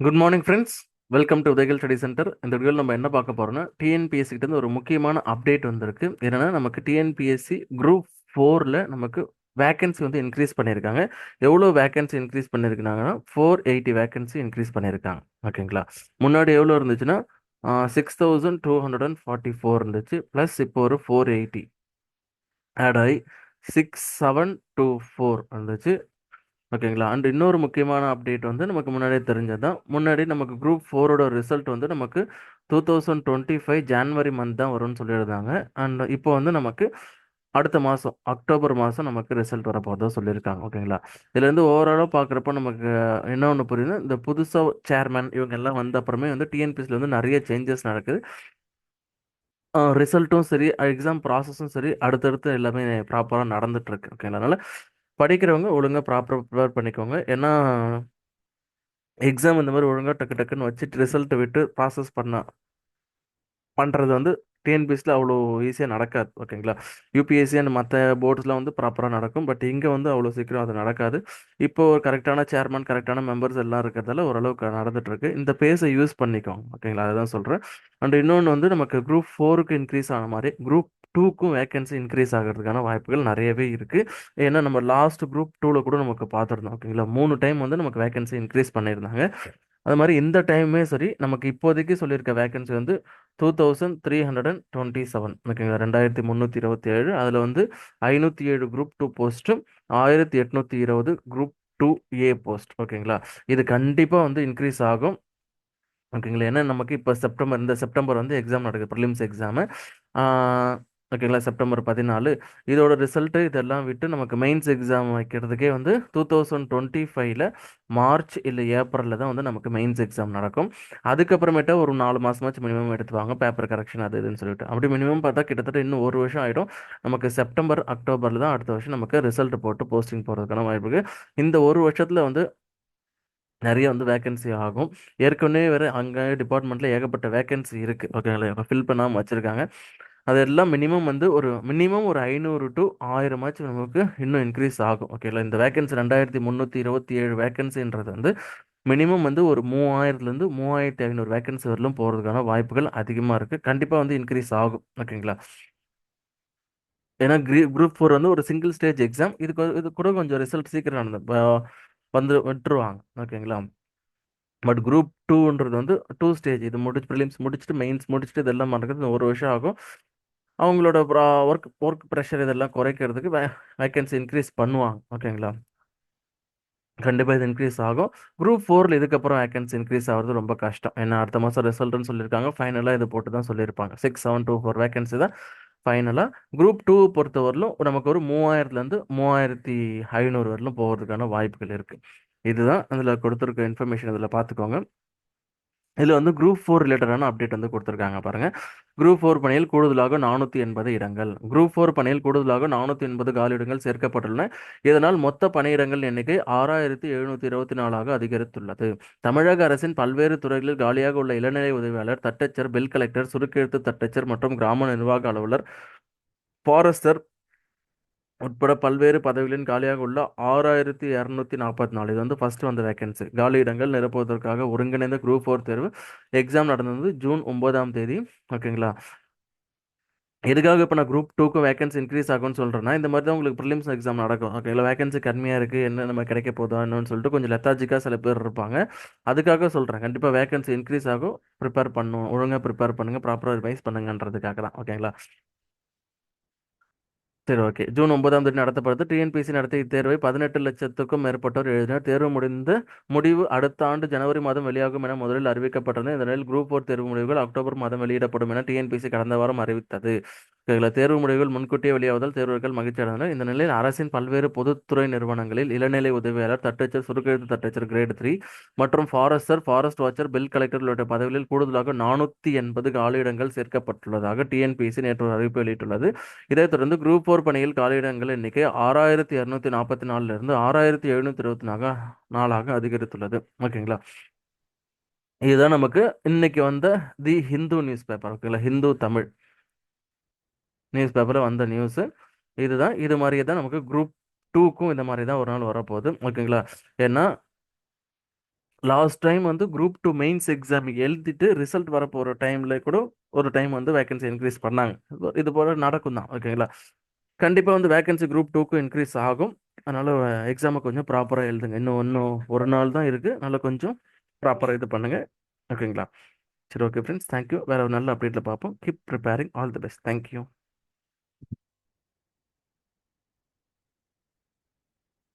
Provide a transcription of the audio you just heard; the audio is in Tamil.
Good morning friends welcome to Udhayakal study center இந்த வீடியோவில் நம்ம என்ன பார்க்க போறோம்னா டிஎன்பிஎஸ்சி கிட்ட இருந்து ஒரு முக்கியமான அப்டேட் வந்திருக்கு. என்னன்னா நமக்கு டிஎன்பிஎஸ்சி குரூப் ஃபோரில் நமக்கு வேகன்சி வந்து இன்க்ரீஸ் பண்ணியிருக்காங்க. எவ்வளோ வேகன்சி இன்க்ரீஸ் பண்ணியிருக்காங்கன்னா ஃபோர் எயிட்டி வேகன்சி இன்க்ரீஸ் பண்ணியிருக்காங்க. ஓகேங்களா முன்னாடி எவ்வளோ இருந்துச்சுன்னா six thousand two hundred and forty four இருந்துச்சு. ப்ளஸ் இப்போ ஒரு ஃபோர் எயிட்டி ஆட் ஆகி சிக்ஸ் செவன் டூ ஃபோர் இருந்துச்சு. ஓகேங்களா? அண்ட் இன்னொரு முக்கியமான அப்டேட் வந்து நமக்கு முன்னாடியே தெரிஞ்சது தான். முன்னாடி நமக்கு குரூப் ஃபோரோட ரிசல்ட் வந்து நமக்கு two thousand twenty five January month தான் வரும்னு சொல்லியிருந்தாங்க. அண்ட் இப்போ வந்து நமக்கு அடுத்த மாதம் அக்டோபர் மாதம் நமக்கு ரிசல்ட் வரப்போகிறதா சொல்லியிருக்காங்க. ஓகேங்களா? இதுலேருந்து ஓவராலாக பார்க்குறப்ப நமக்கு என்ன ஒன்று புரியுது. இந்த புதுசாக சேர்மேன் இவங்க எல்லாம் வந்த அப்புறமே வந்து டிஎன்பிஎஸ்சியில் வந்து நிறைய சேஞ்சஸ் நடக்குது. ரிசல்ட்டும் சரி எக்ஸாம் ப்ராசஸும் சரி அடுத்தடுத்து எல்லாமே ப்ராப்பராக நடந்துட்டுருக்கு ஓகேங்களா? அதனால் படிக்கிறவங்க ஒழுங்காக ப்ராப்பராக ப்ரிப்பேர் பண்ணிக்கோங்க. ஏன்னா எக்ஸாம் இந்த மாதிரி ஒழுங்காக டக்கு டக்குன்னு வச்சுட்டு ரிசல்ட்டை விட்டு ப்ராசஸ் பண்ண பண்ணுறது வந்து டிஎன்பிஎஸ்சியில் அவ்வளோ ஈஸியாக நடக்காது ஓகேங்களா யூபிஎஸ்சி அண்ட் மற்ற போர்ட்ஸ்லாம் வந்து ப்ராப்பராக நடக்கும். பட் இங்கே வந்து அவ்வளோ சீக்கிரம் அது நடக்காது. இப்போ ஒரு கரெக்டான சேர்மன் கரெக்டான மெம்பர்ஸ் எல்லாம் இருக்கிறதால ஓரளவுக்கு நடந்துகிட்ருக்கு இந்த பேஸை யூஸ் பண்ணிக்கோங்க ஓகேங்களா அதுதான் சொல்கிறேன் அண்ட் இன்னொன்று வந்து நமக்கு குரூப் ஃபோருக்கு இன்க்ரீஸ் ஆன மாதிரி குரூப் டூக்கும் வேகன்சி இன்க்ரீஸ் ஆகிறதுக்கான வாய்ப்புகள் நிறையவே இருக்குது ஏன்னா நம்ம லாஸ்ட் குரூப் டூவில் கூட நமக்கு பார்த்துருந்தோம் ஓகேங்களா மூணு டைம் வந்து நமக்கு வேகன்சி இன்க்ரீஸ் பண்ணியிருந்தாங்க. அது மாதிரி இந்த டைமே சரி நமக்கு இப்போதைக்கு சொல்லியிருக்க வேகன்சி வந்து two thousand three hundred and twenty seven ஓகேங்களா ரெண்டாயிரத்தி முந்நூற்றி இருபத்தி ஏழு அதில் வந்து ஐநூற்றி ஏழு குரூப் டூ போஸ்ட்டும் ஆயிரத்தி எட்நூற்றி இருபது குரூப் டூ ஏ போஸ்ட் ஓகேங்களா இது கண்டிப்பாக வந்து இன்க்ரீஸ் ஆகும். ஓகேங்களா ஏன்னா நமக்கு இப்போ செப்டம்பர் இந்த செப்டம்பர் வந்து எக்ஸாம் நடக்குது ப்ரிலிம்ஸ் எக்ஸாமு ஓகேங்களா? செப்டம்பர் பதினாலு. இதோட ரிசல்ட்டு இதெல்லாம் விட்டு நமக்கு மெயின்ஸ் எக்ஸாம் வைக்கிறதுக்கே வந்து டூ தௌசண்ட் டுவெண்ட்டி ஃபைவ்ல மார்ச் இல்லை ஏப்ரலில் தான் வந்து நமக்கு மெயின்ஸ் எக்ஸாம் நடக்கும். அதுக்கப்புறமேட்டா ஒரு நாலு மாதமாச்சும் மினிமம் எடுத்துவாங்க பேப்பர் கரெக்ஷன் அது இதுன்னு சொல்லிட்டு. அப்படி மினிமம் பார்த்தா கிட்டத்தட்ட இன்னும் ஒரு வருஷம் ஆகிடும் நமக்கு செப்டம்பர் அக்டோபரில் தான் அடுத்த வருஷம் நமக்கு ரிசல்ட் போட்டு போஸ்டிங் போகிறதுக்கான வாய்ப்பு இருக்குது இந்த ஒரு வருஷத்தில் வந்து நிறைய வந்து வேகன்சி ஆகும். ஏற்கனவே வேறு அங்கே டிபார்ட்மெண்ட்டில் ஏகப்பட்ட வேகன்சி இருக்குது ஓகேங்களா? ஃபில் பண்ணாமல் வச்சுருக்காங்க. அதெல்லாம் மினிமம் வந்து ஒரு மினிமம் ஒரு ஐநூறு டு ஆயிரமாச்சும் நமக்கு இன்னும் இன்க்ரீஸ் ஆகும். ஓகேங்களா இந்த வேகன்சி ரெண்டாயிரத்தி முந்நூற்றி இருபத்தி ஏழு வேகன்சின்றது வந்து மினிமம் வந்து ஒரு மூவாயிரத்துலேருந்து மூவாயிரத்தி ஐநூறு வேகன்சி வரலும் போகிறதுக்கான வாய்ப்புகள் அதிகமாக இருக்குது கண்டிப்பாக வந்து இன்க்ரீஸ் ஆகும். ஓகேங்களா ஏன்னா க்ரீ குரூப் ஃபோர் வந்து ஒரு சிங்கிள் ஸ்டேஜ் எக்ஸாம் இதுக்கு இது கூட கொஞ்சம் ரிசல்ட் சீக்கிரம் நடந்து வந்து விட்டுருவாங்க. ஓகேங்களா பட் குரூப் டூன்றது வந்து டூ ஸ்டேஜ் இது முடிச்சு ப்ரிலிம்ஸ் முடிச்சுட்டு மெயின்ஸ் முடிச்சுட்டு இதெல்லாம் பண்ணுறது ஒரு வருஷம் ஆகும். அவங்களோட ஒர்க் ஒர்க் ப்ரெஷர் இதெல்லாம் குறைக்கிறதுக்கு வே வேக்கன்சி இன்க்ரீஸ் பண்ணுவாங்க. ஓகேங்களா கண்டிப்பாக இது இன்க்ரீஸ் ஆகும். குரூப் ஃபோரில் இதுக்கப்புறம் வேக்கன்சி இன்க்ரீஸ் ஆகிறது ரொம்ப கஷ்டம். ஏன்னா அடுத்த மாதம் ரிசல்ட்னு சொல்லியிருக்காங்க. ஃபைனலாக இது போட்டு தான் சொல்லியிருப்பாங்க. Six seven two four vacancy தான் ஃபைனலாக குரூப் டூ பொறுத்தவரையிலும் நமக்கு ஒரு மூவாயிரத்துலேருந்து மூவாயிரத்தி ஐநூறு வரலும் போகிறதுக்கான வாய்ப்புகள் இருக்குது இதுதான் அதில் கொடுத்துருக்க இன்ஃபர்மேஷன் இதில் பார்த்துக்கோங்க. இதில் வந்து குரூப் ஃபோர் ரிலேட்டடான அப்டேட் வந்து கொடுத்துருக்காங்க பாருங்கள் குரூப் ஃபோர் பணியில் கூடுதலாக நானூற்றி எண்பது இடங்கள். குரூப் ஃபோர் பணியில் கூடுதலாக நானூற்றி எண்பது காலியிடங்கள் சேர்க்கப்பட்டுள்ளன. இதனால் மொத்த பணியிடங்கள் எண்ணிக்கை ஆறாயிரத்தி எழுநூற்றி இருபத்தி நாலாக அதிகரித்துள்ளது. தமிழக அரசின் பல்வேறு துறைகளில் காலியாக உள்ள இளநிலை உதவியாளர் தட்டச்சர் பில் கலெக்டர் சுருக்கெழுத்து தட்டச்சர் மற்றும் கிராம நிர்வாக அலுவலர் ஃபாரஸ்டர் உட்பட பல்வேறு பதவிகளின் காலியாக உள்ள ஆறாயிரத்தி இரநூத்தி நாற்பத்தி நாலு. இது வந்து ஃபர்ஸ்ட் வந்த வேகன்சி காலி இடங்கள் நிரப்புவதற்காக ஒருங்கிணைந்த குரூப் ஃபோர் தேர்வு. எக்ஸாம் நடந்தது ஜூன் ஒன்பதாம் தேதி. ஓகேங்களா? எதுக்காக இப்போ நான் குரூப் டூக்கு வேகன்சி இன்க்ரீஸ் ஆகும்னு சொல்கிறேன்னா இந்த மாதிரி தான் உங்களுக்கு ப்ரிலிம்ஸ் எக்ஸாம் நடக்கும். ஓகேங்களா? வேகன்சி கம்மியாக இருக்குது என்ன நம்ம கிடைக்க போதோ என்னன்னு சொல்லிட்டு கொஞ்சம் லெத்தாஜிக்காக சில பேர் இருப்பாங்க. அதுக்காக சொல்கிறேன் கண்டிப்பாக வேகன்சி இன்க்ரீஸ் ஆகும். ப்ரிப்பேர் பண்ணும். ஒழுங்காக ப்ரிப்பேர் பண்ணுங்கள் ப்ராப்பராக ரிவைஸ் பண்ணுங்கன்றதுக்காக தான் ஓகேங்களா? சரி ஓகே ஜூன் ஒன்பதாம் தேதி நடத்தப்படுது. டிஎன்பிசி நடத்திய இத்தேர்வை பதினெட்டு லட்சத்துக்கும் மேற்பட்டோர் எழுதினர். தேர்வு முடிந்த முடிவு அடுத்த ஆண்டு ஜனவரி மாதம் வெளியாகும் என முதலில் அறிவிக்கப்பட்டது இந்த நிலையில் குரூப் ஃபோர் தேர்வு முடிவுகள் அக்டோபர் மாதம் வெளியிடப்படும் என டிஎன்பிசி கடந்த வாரம் அறிவித்தது. தேர்வு முடிவுகள் முன்கூட்டியே வெளியாவதால் தேர்வர்கள் மகிழ்ச்சி அடைந்தனர் இந்த நிலையில் அரசின் பல்வேறு பொதுத்துறை நிறுவனங்களில் இளநிலை உதவியாளர் தட்டச்சர் சுருக்கெழுத்து தட்டச்சர் கிரேட் த்ரீ மற்றும் forester forest watcher bill collector உள்ளிட்ட பதவிகளில் கூடுதலாக நானூற்றி எண்பது காலியிடங்கள் சேர்க்கப்பட்டுள்ளதாக டிஎன்பிசி நேற்று அறிவிப்பு வெளியிட்டுள்ளது. இதைத் தொடர்ந்து குரூப் ஃபோர் பணியில் காலியிடங்கள் எண்ணிக்கை ஆறாயிரத்தி இரநூத்தி நாற்பத்தி நாலுலேருந்து ஆறாயிரத்தி எழுநூத்தி இருபத்தி நாலு நாளாக அதிகரித்துள்ளது. ஓகேங்களா இதுதான் நமக்கு இன்னைக்கு வந்த தி ஹிந்து நியூஸ் பேப்பர் ஓகேங்களா ஹிந்து தமிழ். நியூஸ் பேப்பரில் வந்த நியூஸு இதுதான் இது மாதிரியே தான் நமக்கு குரூப் டூக்கும் இந்த மாதிரி தான் ஒரு நாள் வரப்போகுது. ஓகேங்களா? ஏன்னா லாஸ்ட் டைம் வந்து குரூப் டூ மெயின்ஸ் எக்ஸாம் எழுதிட்டு ரிசல்ட் வரப்போகிற டைமில் கூட ஒரு டைம் வந்து வேகன்சி இன்க்ரீஸ் பண்ணாங்க. இது- போல் நடக்கும் தான். ஓகேங்களா? கண்டிப்பாக வந்து வேகன்சி குரூப் டூக்கும் இன்க்ரீஸ் ஆகும். அதனால் எக்ஸாமை கொஞ்சம் ப்ராப்பராக எழுதுங்க. இன்னும் இன்னும் ஒரு நாள் தான் இருக்குது அதனால் கொஞ்சம் ப்ராப்பராக இது பண்ணுங்கள் ஓகேங்களா? சரி ஓகே ஃப்ரெண்ட்ஸ் தேங்க்யூ வேறு ஒரு நல்ல அப்டேட்டில் பார்ப்போம். Keep preparing all the best thank you